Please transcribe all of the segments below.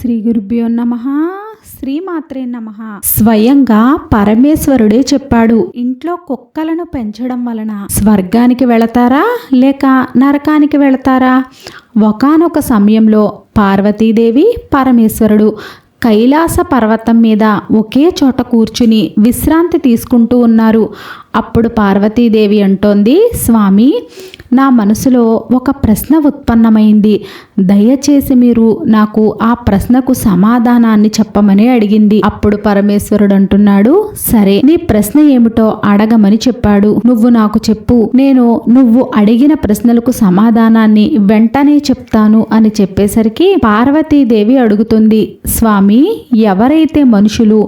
శ్రీ గురుభ్యో నమ. శ్రీమాత్రే నమ. స్వయంగా పరమేశ్వరుడే చెప్పాడు. ఇంట్లో కుక్కలను పెంచడం వలన స్వర్గానికి వెళతారా? లేక నరకానికి వెళతారా? ఒకానొక సమయంలో పార్వతీదేవి పరమేశ్వరుడు కైలాస పర్వతం మీద ఒకే చోట కూర్చుని విశ్రాంతి తీసుకుంటూ ఉన్నారు. అప్పుడు పార్వతీదేవి అంటోంది స్వామి నా మనసులో ఒక ప్రశ్న ఉత్పన్నమైంది. దయచేసి మీరు నాకు ఆ ప్రశ్నకు సమాధానాన్ని చెప్పమని అడిగింది. అప్పుడు పరమేశ్వరుడు అంటున్నాడు సరే నీ ప్రశ్న ఏమిటో అడగమని చెప్పాడు. నువ్వు నాకు చెప్పు నేను నువ్వు అడిగిన ప్రశ్నలకు సమాధానాన్ని వెంటనే చెప్తాను అని చెప్పేసరికి పార్వతీదేవి అడుగుతుంది స్వామి ఎవరైతే మనుషులు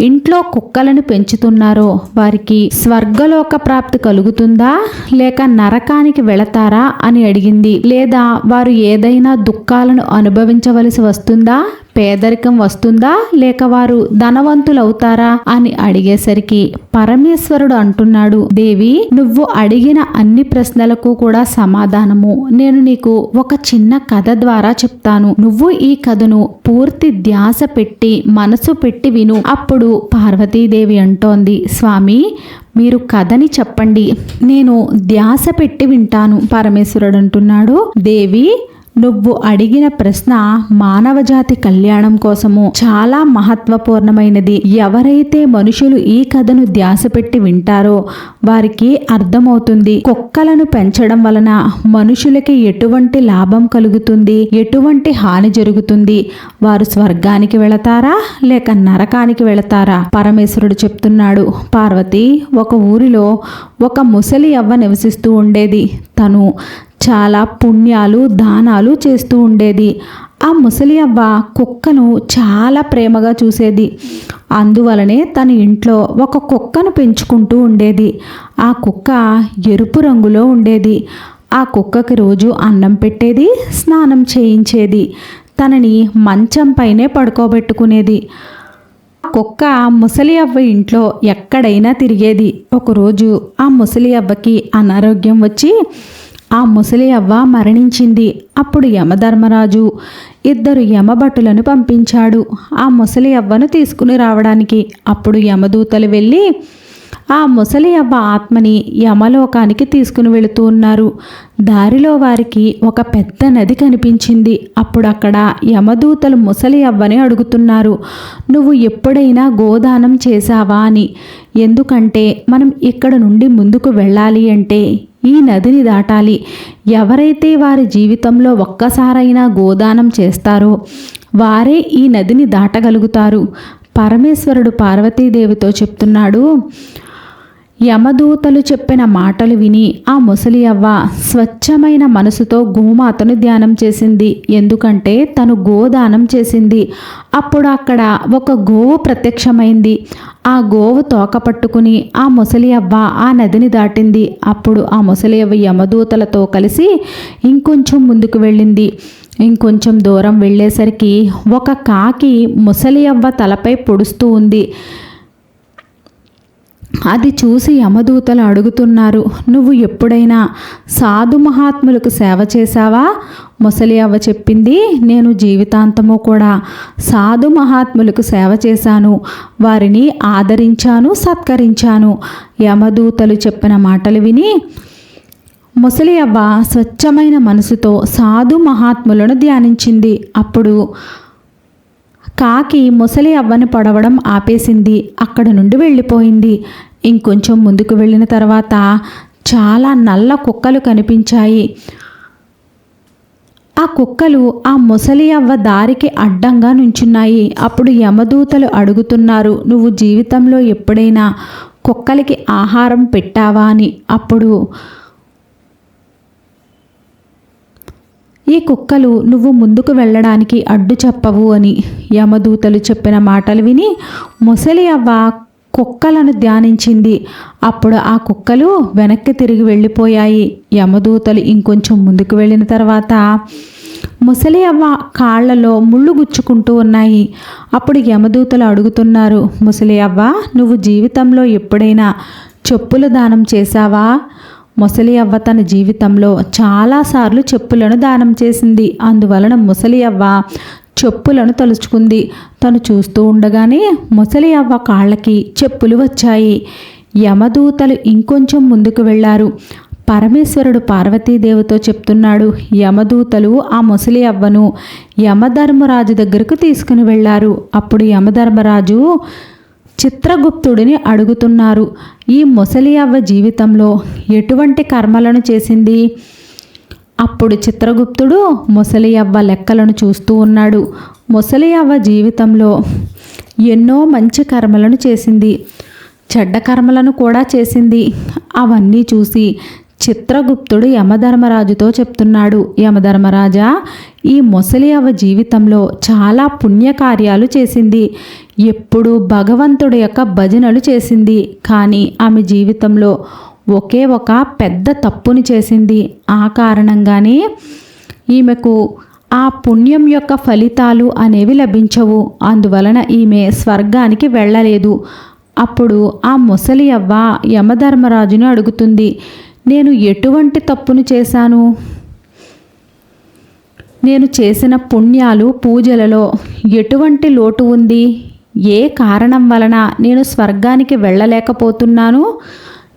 ఇంట్లో కుక్కలను పెంచుతున్నారో వారికి స్వర్గలోక ప్రాప్తి కలుగుతుందా? లేక నరకానికి వెళతారా? అని అడిగింది. లేదా వారు ఏదైనా దుఃఖాలను అనుభవించవలసి వస్తుందా? పేదరికం వస్తుందా? లేక వారు ధనవంతులవుతారా? అని అడిగేసరికి పరమేశ్వరుడు అంటున్నాడు దేవి నువ్వు అడిగిన అన్ని ప్రశ్నలకు కూడా సమాధానము. నేను నీకు ఒక చిన్న కథ ద్వారా చెప్తాను. నువ్వు ఈ కథను పూర్తి ధ్యాస పెట్టి మనసు పెట్టి విను. అప్పుడు పార్వతీదేవి అంటోంది స్వామి మీరు కథని చెప్పండి. నేను ధ్యాస పెట్టి వింటాను. పరమేశ్వరుడు అంటున్నాడు దేవి నువ్వు అడిగిన ప్రశ్న మానవజాతి కళ్యాణం కోసము చాలా మహత్వపూర్ణమైనది. ఎవరైతే మనుషులు ఈ కథను ధ్యాస పెట్టి వింటారో వారికి అర్థమవుతుంది. కుక్కలను పెంచడం వలన మనుషులకి ఎటువంటి లాభం కలుగుతుంది? ఎటువంటి హాని జరుగుతుంది? వారు స్వర్గానికి వెళతారా? లేక నరకానికి వెళతారా? పరమేశ్వరుడు చెప్తున్నాడు పార్వతి ఒక ఊరిలో ఒక ముసలి అవ్వ నివసిస్తూ ఉండేది. తను చాలా పుణ్యాలు దానాలు చేస్తూ ఉండేది. ఆ ముసలి అవ్వ కుక్కను చాలా ప్రేమగా చూసేది. అందువలనే తన ఇంట్లో ఒక కుక్కను పెంచుకుంటూ ఉండేది. ఆ కుక్క ఎరుపు రంగులో ఉండేది. ఆ కుక్కకి రోజు అన్నం పెట్టేది స్నానం చేయించేది. తనని మంచం పైనే పడుకోబెట్టుకునేది. కుక్క ముసలి అవ్వ ఇంట్లో ఎక్కడైనా తిరిగేది. ఒకరోజు ఆ ముసలి అవ్వకి అనారోగ్యం వచ్చి ఆ ముసలి అవ్వ మరణించింది. అప్పుడు యమధర్మరాజు ఇద్దరు యమభటులను పంపించాడు. ఆ ముసలి అవ్వను తీసుకుని రావడానికి. అప్పుడు యమదూతలు వెళ్ళి ఆ ముసలి అవ్వ ఆత్మని యమలోకానికి తీసుకుని వెళుతూ ఉన్నారు. దారిలో వారికి ఒక పెద్ద నది కనిపించింది. అప్పుడు అక్కడ యమదూతలు ముసలి అవ్వని అడుగుతున్నారు. నువ్వు ఎప్పుడైనా గోదానం చేశావా? అని. ఎందుకంటే మనం ఇక్కడ నుండి ముందుకు వెళ్ళాలి అంటే ఈ నదిని దాటాలి. ఎవరైతే వారి జీవితంలో ఒక్కసారైనా గోదానం చేస్తారో వారే ఈ నదిని దాటగలుగుతారు. పరమేశ్వరుడు పార్వతీదేవితో చెప్తున్నాడు యమదూతలు చెప్పిన మాటలు విని ఆ ముసలి అవ్వ స్వచ్ఛమైన మనసుతో గోమాతను ధ్యానం చేసింది. ఎందుకంటే తను గోదానం చేసింది. అప్పుడు అక్కడ ఒక గోవు ప్రత్యక్షమైంది. ఆ గోవు తోక పట్టుకుని ఆ ముసలి అవ్వ ఆ నదిని దాటింది. అప్పుడు ఆ ముసలి అవ్వ యమదూతలతో కలిసి ఇంకొంచెం ముందుకు వెళ్ళింది. ఇంకొంచెం దూరం వెళ్ళేసరికి ఒక కాకి ముసలి అవ్వ తలపై పొడుస్తూ ఉంది. అది చూసి యమదూతలు అడుగుతున్నారు నువ్వు ఎప్పుడైనా సాధు మహాత్ములకు సేవ చేశావా? ముసలి అవ్వ చెప్పింది నేను జీవితాంతము కూడా సాధు మహాత్ములకు సేవ చేశాను వారిని ఆదరించాను సత్కరించాను. యమదూతలు చెప్పిన మాటలు విని ముసలి అవ్వ స్వచ్ఛమైన మనసుతో సాధు మహాత్ములను ధ్యానించింది. అప్పుడు కాకి ముసలి అవ్వని పడవడం ఆపేసింది. అక్కడ నుండి వెళ్ళిపోయింది. ఇంకొంచెం ముందుకు వెళ్ళిన తర్వాత చాలా నల్ల కుక్కలు కనిపించాయి. ఆ కుక్కలు ఆ ముసలి అవ్వ దారికి అడ్డంగా నుంచున్నాయి. అప్పుడు యమదూతలు అడుగుతున్నారు నువ్వు జీవితంలో ఎప్పుడైనా కుక్కలకి ఆహారం పెట్టావా? అని. అప్పుడు ఈ కుక్కలు నువ్వు ముందుకు వెళ్ళడానికి అడ్డు చెప్పవు అని యమదూతలు చెప్పిన మాటలు విని ముసలి అవ్వ కుక్కలను ధ్యానించింది. అప్పుడు ఆ కుక్కలు వెనక్కి తిరిగి వెళ్ళిపోయాయి. యమదూతలు ఇంకొంచెం ముందుకు వెళ్ళిన తర్వాత ముసలి అవ్వ కాళ్ళలో ముళ్ళు గుచ్చుకుంటూ ఉన్నాయి. అప్పుడు యమదూతలు అడుగుతున్నారు ముసలి అవ్వ నువ్వు జీవితంలో ఎప్పుడైనా చెప్పుల దానం చేశావా? ముసలి అవ్వ తన జీవితంలో చాలాసార్లు చెప్పులను దానం చేసింది. అందువలన ముసలి అవ్వ చెప్పులను తలుచుకుంది. తను చూస్తూ ఉండగానే ముసలి అవ్వ కాళ్ళకి చెప్పులు వచ్చాయి. యమదూతలు ఇంకొంచెం ముందుకు వెళ్ళారు పరమేశ్వరుడు పార్వతీదేవితో చెప్తున్నాడు యమదూతలు ఆ ముసలి అవ్వను యమధర్మరాజు దగ్గరకు తీసుకుని వెళ్ళారు అప్పుడు యమధర్మరాజు చిత్రగుప్తుడిని అడుగుతున్నారు. ఈ ముసలి అవ్వ జీవితంలో ఎటువంటి కర్మలను చేసింది? అప్పుడు చిత్రగుప్తుడు ముసలి అవ్వ లెక్కలను చూస్తూ ఉన్నాడు. ముసలి అవ్వ జీవితంలో ఎన్నో మంచి కర్మలను చేసింది. చెడ్డ కర్మలను కూడా చేసింది. అవన్నీ చూసి చిత్రగుప్తుడు యమధర్మరాజుతో చెప్తున్నాడు. యమధర్మరాజా ఈ ముసలి అవ్వ జీవితంలో చాలా పుణ్యకార్యాలు చేసింది. ఎప్పుడు భగవంతుడి యొక్క భజనలు చేసింది. కానీ ఆమె జీవితంలో ఒకే ఒక పెద్ద తప్పుని చేసింది. ఆ కారణంగానే ఈమెకు ఆ పుణ్యం యొక్క ఫలితాలు అనేవి లభించవు. అందువలన ఈమె స్వర్గానికి వెళ్ళలేదు. అప్పుడు ఆ ముసలి అవ్వ యమధర్మరాజుని అడుగుతుంది నేను ఎటువంటి తప్పును చేశాను? నేను చేసిన పుణ్యాలు పూజలలో ఎటువంటి లోటు ఉంది? ఏ కారణం వలన నేను స్వర్గానికి వెళ్ళలేకపోతున్నాను?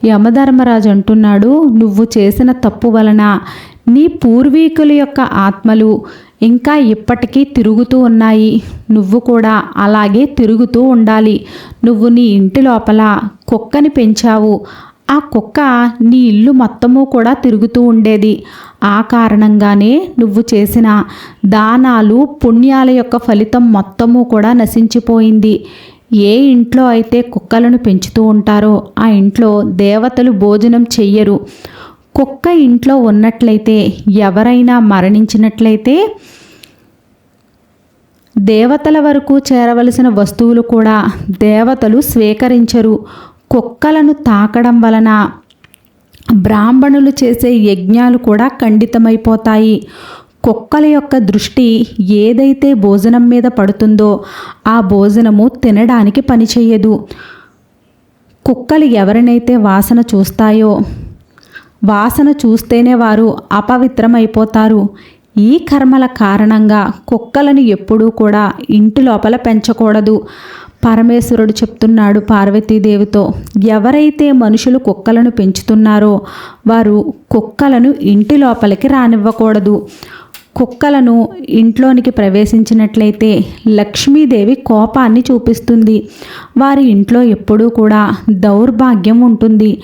యమధర్మరాజు అంటున్నాడు నువ్వు చేసిన తప్పు వలన నీ పూర్వీకుల యొక్క ఆత్మలు ఇంకా ఇప్పటికీ తిరుగుతూ ఉన్నాయి. నువ్వు కూడా అలాగే తిరుగుతూ ఉండాలి. నువ్వు నీ ఇంటి లోపల కుక్కని పెంచావు. ఆ కుక్క నీ ఇల్లు మొత్తము కూడా తిరుగుతూ ఉండేది. ఆ కారణంగానే నువ్వు చేసిన దానాలు పుణ్యాల యొక్క ఫలితం మొత్తము కూడా నశించిపోయింది. ఏ ఇంట్లో అయితే కుక్కలను పెంచుతూ ఉంటారో ఆ ఇంట్లో దేవతలు భోజనం చెయ్యరు. కుక్క ఇంట్లో ఉన్నట్లయితే ఎవరైనా మరణించినట్లయితే దేవతల వరకు చేరవలసిన వస్తువులు కూడా దేవతలు స్వీకరించరు. కుక్కలను తాకడం వలన బ్రాహ్మణులు చేసే యజ్ఞాలు కూడా ఖండితమైపోతాయి. కుక్కల యొక్క దృష్టి ఏదైతే భోజనం మీద పడుతుందో ఆ భోజనము తినడానికి పనిచేయదు. కుక్కలు ఎవరినైతే వాసన చూస్తాయో వాసన చూస్తేనే వారు అపవిత్రమైపోతారు. ఈ కర్మల కారణంగా కుక్కలను ఎప్పుడూ కూడా ఇంటి లోపల పెంచకూడదు. పరమేశ్వరుడు చెప్తున్నాడు పార్వతీదేవితో ఎవరైతే మనుషులు కుక్కలను పెంచుతున్నారో వారు కుక్కలను ఇంటి లోపలికి రానివ్వకూడదు. కుక్కలను ఇంట్లోనికి ప్రవేశించినట్లయితే లక్ష్మీదేవి కోపాన్ని చూపిస్తుంది. వారి ఇంట్లో ఎప్పుడూ కూడా దౌర్భాగ్యం ఉంటుంది.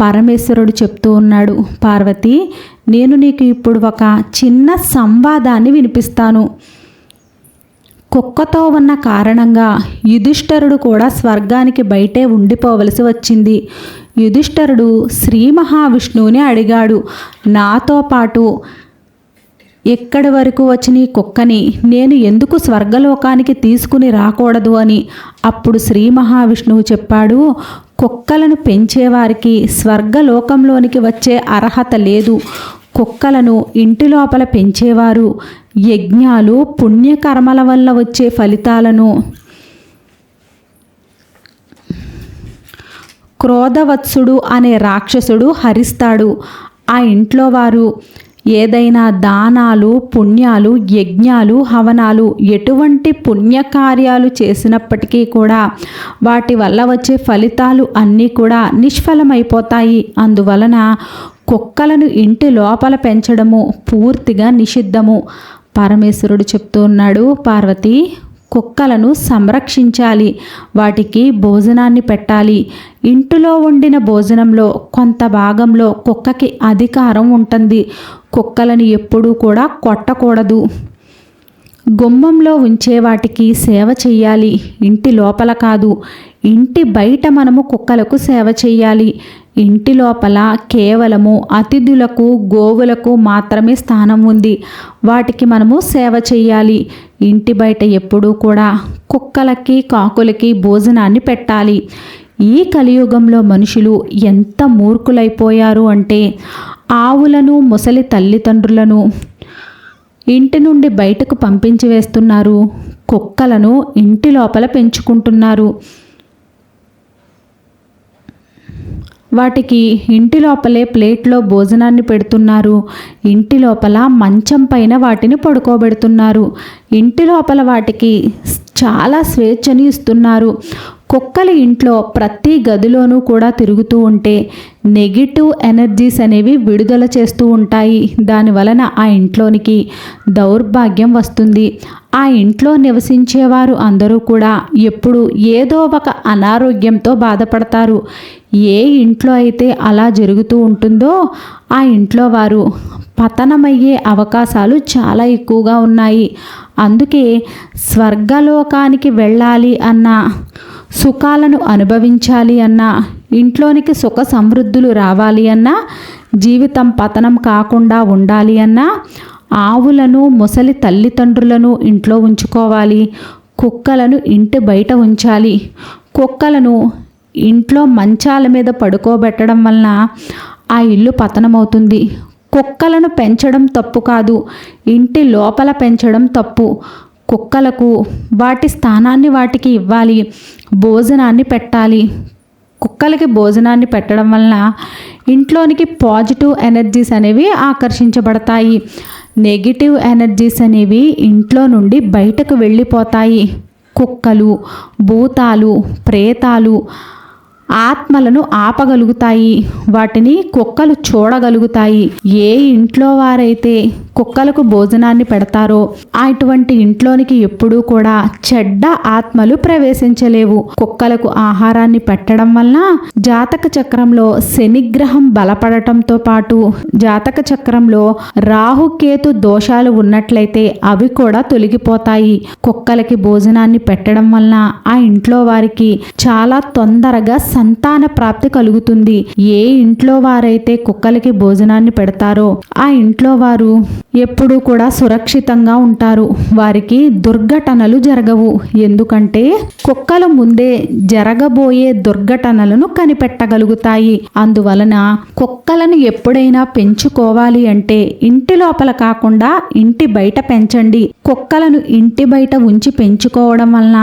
పరమేశ్వరుడు చెప్తూ ఉన్నాడు పార్వతి నేను నీకు ఇప్పుడు ఒక చిన్న సంవాదాన్ని వినిపిస్తాను. కుక్కతో ఉన్న కారణంగా యుధిష్ఠరుడు కూడా స్వర్గానికి బయటే ఉండిపోవలసి వచ్చింది. యుధిష్ఠరుడు శ్రీ మహావిష్ణువుని అడిగాడు. నాతో పాటు ఎక్కడి వరకు వచ్చిన ఈ కుక్కని? నేను ఎందుకు స్వర్గలోకానికి తీసుకుని రాకూడదు అని? అప్పుడు శ్రీ మహావిష్ణువు చెప్పాడు. కుక్కలను పెంచేవారికి స్వర్గలోకంలోనికి వచ్చే అర్హత లేదు. కుక్కలను ఇంటి లోపల పెంచేవారు. యజ్ఞాలు పుణ్యకర్మల వల్ల వచ్చే ఫలితాలను క్రోధవత్సుడు అనే రాక్షసుడు హరిస్తాడు. ఆ ఇంట్లో వారు ఏదైనా దానాలు పుణ్యాలు యజ్ఞాలు హవనాలు ఎటువంటి పుణ్యకార్యాలు చేసినప్పటికీ కూడా వాటి వల్ల వచ్చే ఫలితాలు అన్నీ కూడా నిష్ఫలమైపోతాయి. అందువలన కుక్కలను ఇంటి లోపల పెంచడము పూర్తిగా నిషిద్ధము. పరమేశ్వరుడు చెప్తూ ఉన్నాడు పార్వతి కుక్కలను సంరక్షించాలి వాటికి భోజనాన్ని పెట్టాలి. ఇంటిలో వండిన భోజనంలో కొంత భాగంలో కుక్కకి అధికారం ఉంటుంది. కుక్కలను ఎప్పుడూ కూడా కొట్టకూడదు. గుమ్మంలో ఉంచే వాటికి సేవ చెయ్యాలి. ఇంటి లోపల కాదు ఇంటి బయట మనము కుక్కలకు సేవ చెయ్యాలి. ఇంటి లోపల కేవలము అతిథులకు గోవులకు మాత్రమే స్థానం ఉంది. వాటికి మనము సేవ చేయాలి ఇంటి బయట ఎప్పుడూ కూడా కుక్కలకి కాకులకి భోజనాన్ని పెట్టాలి. ఈ కలియుగంలో మనుషులు ఎంత మూర్ఖులైపోయారు అంటే ఆవులను ముసలి తల్లిదండ్రులను ఇంటి నుండి బయటకు పంపించి వేస్తున్నారు. కుక్కలను ఇంటి లోపల పెంచుకుంటున్నారు. వాటికి ఇంటి లోపలే ప్లేట్లో భోజనాన్ని పెడుతున్నారు. ఇంటి లోపల మంచం పైన వాటిని పడుకోబెడుతున్నారు. ఇంటి లోపల వాటికి చాలా స్వేచ్ఛని ఇస్తున్నారు. కుక్కలు ఇంట్లో ప్రతి గదిలోనూ కూడా తిరుగుతూ ఉంటే నెగిటివ్ ఎనర్జీస్ అనేవి విడుదల చేస్తూ ఉంటాయి. దాని వలన ఆ ఇంట్లోనికి దౌర్భాగ్యం వస్తుంది. ఆ ఇంట్లో నివసించేవారు అందరూ కూడా ఎప్పుడు ఏదో ఒక అనారోగ్యంతో బాధపడతారు. ఏ ఇంట్లో అయితే అలా జరుగుతూ ఉంటుందో ఆ ఇంట్లో వారు పతనమయ్యే అవకాశాలు చాలా ఎక్కువగా ఉన్నాయి. అందుకే స్వర్గలోకానికి వెళ్ళాలి అన్న సుఖాలను అనుభవించాలి అన్నా ఇంట్లోనికి సుఖ సమృద్ధులు రావాలి అన్నా జీవితం పతనం కాకుండా ఉండాలి అన్నా ఆవులను ముసలి తల్లిదండ్రులను ఇంట్లో ఉంచుకోవాలి. కుక్కలను ఇంటి బయట ఉంచాలి. కుక్కలను ఇంట్లో మంచాల మీద పడుకోబెట్టడం వలన ఆ ఇల్లు పతనమవుతుంది. కుక్కలను పెంచడం తప్పు కాదు. ఇంటి లోపల పెంచడం తప్పు. కుక్కలకు వాటి స్థానాన్ని వాటికి ఇవ్వాలి. భోజనాన్ని పెట్టాలి. కుక్కలకి భోజనాన్ని పెట్టడం వలన ఇంట్లోనికి పాజిటివ్ ఎనర్జీస్ అనేవి ఆకర్షించబడతాయి. నెగిటివ్ ఎనర్జీస్ అనేవి ఇంట్లో నుండి బయటకు వెళ్ళిపోతాయి. కుక్కలు భూతాలు ప్రేతాలు ఆత్మలను ఆపగలుగుతాయి. వాటిని కుక్కలు చూడగలుగుతాయి. ఏ ఇంట్లో వారైతే కుక్కలకు భోజనాన్ని పెడతారో అటువంటి ఇంట్లోనికి ఎప్పుడూ కూడా చెడ్డ ఆత్మలు ప్రవేశించలేవు. కుక్కలకు ఆహారాన్ని పెట్టడం వలన జాతక చక్రంలో శనిగ్రహం బలపడటంతో పాటు జాతక చక్రంలో రాహుకేతు దోషాలు ఉన్నట్లయితే అవి కూడా తొలగిపోతాయి. కుక్కలకి భోజనాన్ని పెట్టడం వలన ఆ ఇంట్లో వారికి చాలా తొందరగా సంతాన ప్రాప్తి కలుగుతుంది. ఏ ఇంట్లో వారైతే కుక్కలకి భోజనాన్ని పెడతారో ఆ ఇంట్లో వారు ఎప్పుడూ కూడా సురక్షితంగా ఉంటారు. వారికి దుర్ఘటనలు జరగవు. ఎందుకంటే కుక్కలు ముందే జరగబోయే దుర్ఘటనలను కనిపెట్టగలుగుతాయి. అందువలన కుక్కలను ఎప్పుడైనా పెంచుకోవాలి అంటే ఇంటి లోపల కాకుండా ఇంటి బయట పెంచండి. కుక్కలను ఇంటి బయట ఉంచి పెంచుకోవడం వలన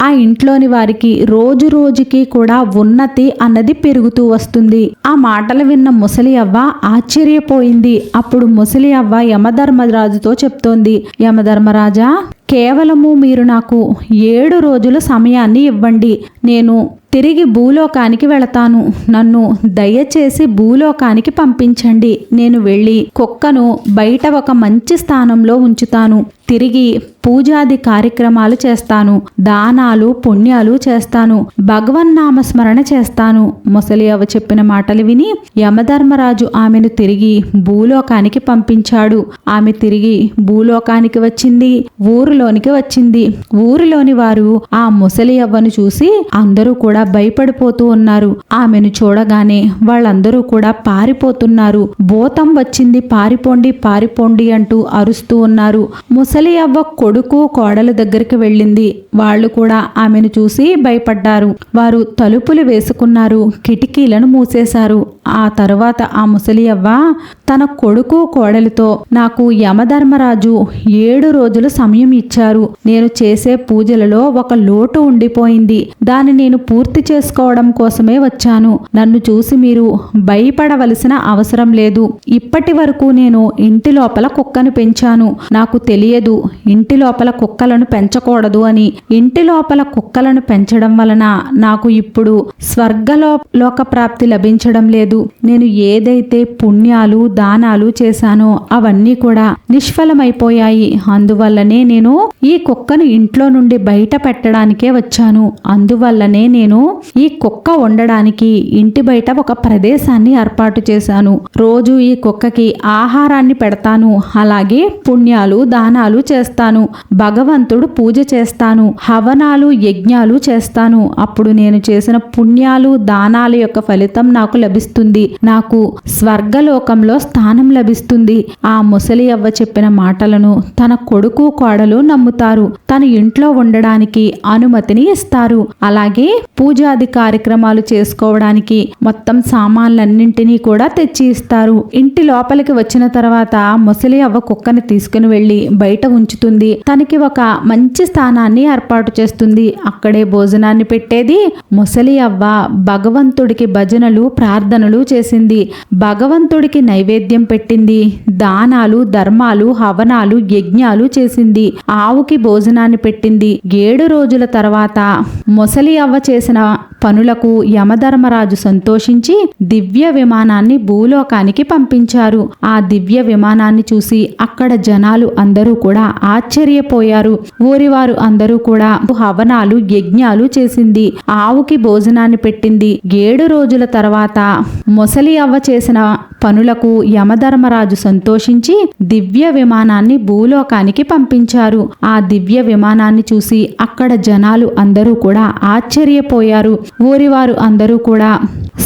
ఆ ఇంట్లోని వారికి రోజు రోజుకి కూడా ఉన్నతి అన్నది పెరుగుతూ వస్తుంది. ఆ మాటలు విన్న ముసలి అవ్వ ఆశ్చర్యపోయింది. అప్పుడు ముసలి అవ్వ యమధర్మరాజుతో చెప్తోంది. యమధర్మరాజా కేవలము మీరు నాకు ఏడు రోజుల సమయాన్ని ఇవ్వండి. నేను తిరిగి భూలోకానికి వెళతాను. నన్ను దయచేసి భూలోకానికి పంపించండి. నేను వెళ్ళి కుక్కను బయట ఒక మంచి స్థానంలో ఉంచుతాను. తిరిగి పూజాది కార్యక్రమాలు చేస్తాను దానాలు పుణ్యాలు చేస్తాను భగవన్నామ నామస్మరణ చేస్తాను. ముసలి అవ చెప్పిన మాటలు విని యమధర్మరాజు ఆమెను తిరిగి భూలోకానికి పంపించాడు. ఆమె తిరిగి భూలోకానికి వచ్చింది ఊరిలోనికి వచ్చింది. ఊరిలోని వారు ఆ ముసలి అవ్వను చూసి అందరూ కూడా భయపడిపోతూ ఉన్నారు. ఆమెను చూడగానే వాళ్ళందరూ కూడా పారిపోతున్నారు. భూతం వచ్చింది పారిపోండి పారిపోండి అంటూ అరుస్తూ ఉన్నారు. ముసలి అవ్వ కొడుకు కోడల దగ్గరికి వెళ్ళింది. వాళ్ళు కూడా ఆమెను చూసి భయపడ్డారు. వారు తలుపులు వేసుకున్నారు కిటికీలను మూసేశారు. ఆ తరువాత ఆ ముసలి అవ్వ తన కొడుకు కోడలితో నాకు యమధర్మరాజు ఏడు రోజులు సమయం ఇచ్చారు. నేను చేసే పూజలలో ఒక లోటు ఉండిపోయింది. దాన్ని నేను పూర్తి చేసుకోవడం కోసమే వచ్చాను. నన్ను చూసి మీరు భయపడవలసిన అవసరం లేదు. ఇప్పటి వరకు నేను ఇంటి లోపల కుక్కను పెంచాను. నాకు తెలియదు ఇంటి లోపల కుక్కలను పెంచకూడదు అని. ఇంటి లోపల కుక్కలను పెంచడం వలన నాకు ఇప్పుడు స్వర్గలో లోక ప్రాప్తి లభించడం లేదు. నేను ఏదైతే పుణ్యాలు దానాలు చేశాను. అవన్నీ కూడా నిష్ఫలమైపోయాయి. అందువల్లనే నేను ఈ కుక్కను ఇంట్లో నుండి బయట పెట్టడానికే వచ్చాను. అందువల్లనే నేను ఈ కుక్క ఉండడానికి ఇంటి బయట ఒక ప్రదేశాన్ని ఏర్పాటు చేశాను. రోజు ఈ కుక్కకి ఆహారాన్ని పెడతాను. అలాగే పుణ్యాలు దానాలు చేస్తాను. భగవంతుడు పూజ చేస్తాను. హవనాలు యజ్ఞాలు చేస్తాను. అప్పుడు నేను చేసిన పుణ్యాలు దానాల యొక్క ఫలితం నాకు లభిస్తుంది. నాకు స్వర్గలోకంలో స్థానం లభిస్తుంది. ఆ ముసలి అవ్వ చెప్పిన మాటలను తన కొడుకు కోడలు నమ్ముతారు. తన ఇంట్లో ఉండడానికి అనుమతిని ఇస్తారు. అలాగే పూజాది కార్యక్రమాలు చేసుకోవడానికి మొత్తం సామాన్లన్నింటినీ కూడా తెచ్చి ఇస్తారు. ఇంటి లోపలికి వచ్చిన తర్వాత ముసలి అవ్వ కుక్కని తీసుకుని వెళ్ళి బయట ఉంచుతుంది. తనకి ఒక మంచి స్థానాన్ని ఏర్పాటు చేస్తుంది. అక్కడే భోజనాన్ని పెట్టేది ముసలి అవ్వ భగవంతుడికి భజనలు ప్రార్థనలు చేసింది. భగవంతుడికి నైవేద్యం పెట్టింది. దానాలు ధర్మాలు హవనాలు యజ్ఞాలు చేసింది. ఆవుకి భోజనాన్ని పెట్టింది. ఏడు రోజుల తర్వాత ముసలి అవ్వ చేసిన పనులకు యమధర్మరాజు సంతోషించి దివ్య విమానాన్ని భూలోకానికి పంపించారు. ఆ దివ్య విమానాన్ని చూసి అక్కడ జనాలు అందరూ కూడా ఆశ్చర్యపోయారు. ఊరివారు అందరూ కూడా హవనాలు యజ్ఞాలు చేసింది. ఆవుకి భోజనాన్ని పెట్టింది. ఏడు రోజుల తర్వాత ముసలి అవ్వ చేసిన పనులకు యమధర్మరాజు సంతోషించి దివ్య విమానాన్ని భూలోకానికి పంపించారు. ఆ దివ్య విమానాన్ని చూసి అక్కడ జనాలు అందరూ కూడా ఆశ్చర్యపోయారు. ఊరివారు అందరూ కూడా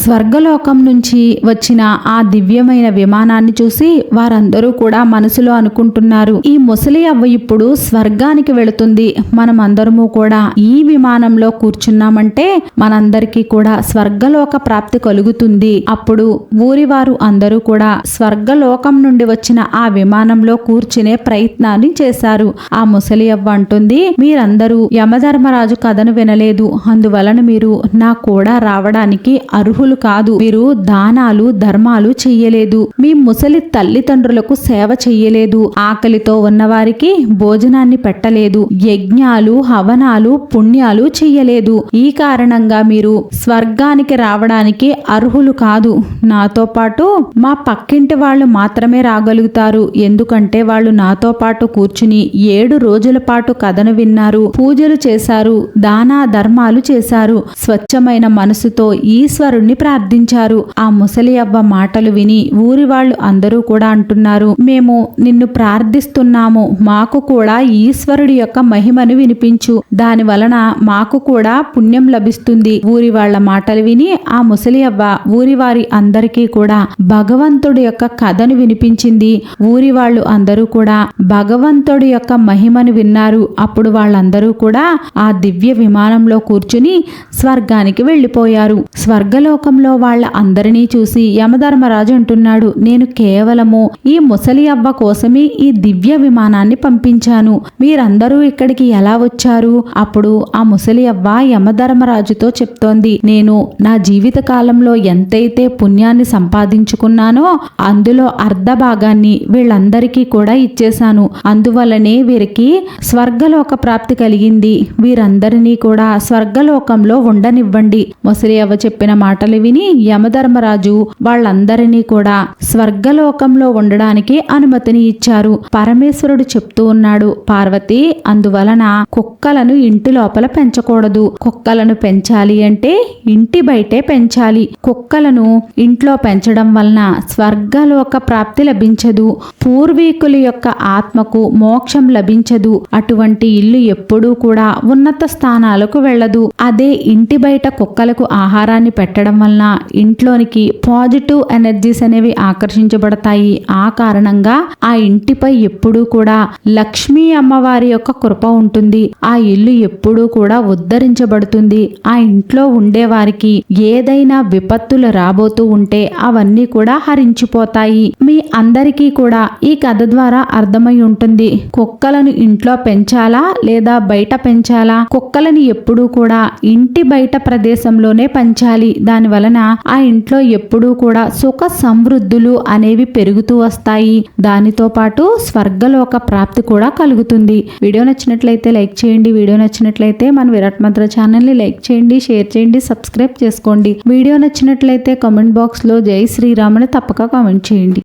స్వర్గలోకం నుంచి వచ్చిన ఆ దివ్యమైన విమానాన్ని చూసి వారందరూ కూడా మనసులో అనుకుంటున్నారు. ఈ ముసలి అవ్వ ఇప్పుడు స్వర్గానికి వెళుతుంది. మనం అందరము కూడా ఈ విమానంలో కూర్చున్నామంటే మనందరికీ కూడా స్వర్గలోక ప్రాప్తి కలుగుతుంది. అప్పుడు ఊరివారు అందరూ కూడా స్వర్గలోకం నుండి వచ్చిన ఆ విమానంలో కూర్చునే ప్రయత్నాన్ని చేశారు. ఆ ముసలి అవ్వ అంటుంది మీరందరూ యమధర్మరాజు కథను వినలేదు. అందువలన మీరు నా కూడా రావడానికి అర్హులు కాదు. మీరు దానాలు ధర్మాలు చెయ్యలేదు. మీ ముసలి తల్లిదండ్రులకు సేవ చెయ్యలేదు. ఆకలితో ఉన్నవారికి భోజనాన్ని పెట్టలేదు. యజ్ఞాలు హవనాలు పుణ్యాలు చెయ్యలేదు. ఈ కారణంగా మీరు స్వర్గానికి రావడానికి అర్హులు కాదు. నాతో పాటు మా పక్కింటి వాళ్ళు మాత్రమే రాగలుగుతారు. ఎందుకంటే వాళ్ళు నాతో పాటు కూర్చుని ఏడు రోజుల పాటు కథను విన్నారు పూజలు చేశారు దానా ధర్మాలు చేశారు. స్వచ్ఛమైన మనసుతో ఈశ్వరుణ్ణి ప్రార్థించారు. ఆ ముసలి అవ్వ మాటలు విని ఊరి వాళ్ళు అందరూ కూడా అంటున్నారు మేము నిన్ను ప్రార్థిస్తున్నాము. మాకు కూడా ఈశ్వరుడి యొక్క మహిమను వినిపించు. దాని వలన మాకు కూడా పుణ్యం లభిస్తుంది. ఊరి వాళ్ళ మాటలు విని ఆ ముసలి అవ్వ ఊరి వారి అందరికీ కూడా భగవంతుడి యొక్క కథను వినిపించింది. ఊరి వాళ్ళు అందరూ కూడా భగవంతుడి యొక్క మహిమను విన్నారు. అప్పుడు వాళ్ళందరూ కూడా ఆ దివ్య విమానంలో కూర్చుని స్వర్గానికి వెళ్ళిపోయారు. స్వర్గలోకంలో వాళ్ళ అందరినీ చూసి యమధర్మరాజు అంటున్నాడు నేను కేవలము ఈ ముసలి అవ్వ కోసమే ఈ దివ్య విమానాన్ని పంపించాను. మీరందరూ ఇక్కడికి ఎలా వచ్చారు? అప్పుడు ఆ ముసలి అవ్వ యమధర్మరాజుతో చెప్తోంది నేను నా జీవిత కాలంలో ఎంతైతే పుణ్యాన్ని సంపాదించుకున్నానో అందులో అర్ధ భాగాన్ని వీళ్ళందరికీ కూడా ఇచ్చేశాను. అందువల్లనే వీరికి స్వర్గలోక ప్రాప్తి కలిగింది. వీరందరినీ కూడా స్వర్గలోకంలో ఉండనివ్వండి. ముసలి అవ్వ చెప్పిన మాటలు విని యమధర్మరాజు వాళ్ళందరినీ కూడా స్వర్గలోకంలో ఉండడానికి అనుమతిని ఇచ్చారు. పరమేశ్వరుడు చెప్తూ ఉన్నాడు పార్వతి అందువలన కుక్కలను ఇంటి లోపల పెంచకూడదు. కుక్కలను పెంచాలి అంటే ఇంటి బయటే పెంచాలి. కుక్కలను ఇంట్లో పెంచడం వలన స్వర్గలోక ప్రాప్తి లభించదు. పూర్వీకుల యొక్క ఆత్మకు మోక్షం లభించదు. అటువంటి ఇల్లు ఎప్పుడూ కూడా ఉన్నత స్థానాలకు వెళ్ళదు. అదే ఇంటి ఇంటి బయట కుక్కలకు ఆహారాన్ని పెట్టడం వలన ఇంట్లోనికి పాజిటివ్ ఎనర్జీస్ అనేవి ఆకర్షించబడతాయి. ఆ కారణంగా ఆ ఇంటిపై ఎప్పుడూ కూడా లక్ష్మీ అమ్మవారి యొక్క కృప ఉంటుంది. ఆ ఇల్లు ఎప్పుడూ కూడా ఉద్ధరించబడుతుంది. ఆ ఇంట్లో ఉండే వారికి ఏదైనా విపత్తులు రాబోతూ ఉంటే అవన్నీ కూడా హరించిపోతాయి. మీ అందరికీ కూడా ఈ కథ ద్వారా అర్థమై ఉంటుంది. కుక్కలను ఇంట్లో పెంచాలా లేదా బయట పెంచాలా? కుక్కలని ఎప్పుడూ కూడా ఇంటి బయట ప్రదేశంలోనే పంచాలి. దాని వలన ఆ ఇంట్లో ఎప్పుడూ కూడా సుఖ సమృద్ధులు అనేవి పెరుగుతూ వస్తాయి. దానితో పాటు స్వర్గలోక ప్రాప్తి కూడా కలుగుతుంది. వీడియో నచ్చినట్లయితే లైక్ చేయండి. వీడియో నచ్చినట్లయితే మన విరాట్ మంత్ర ఛానల్ని లైక్ చేయండి షేర్ చేయండి సబ్స్క్రైబ్ చేసుకోండి. వీడియో నచ్చినట్లయితే కామెంట్ బాక్స్లో జై శ్రీరామ్ అని తప్పక కామెంట్ చేయండి.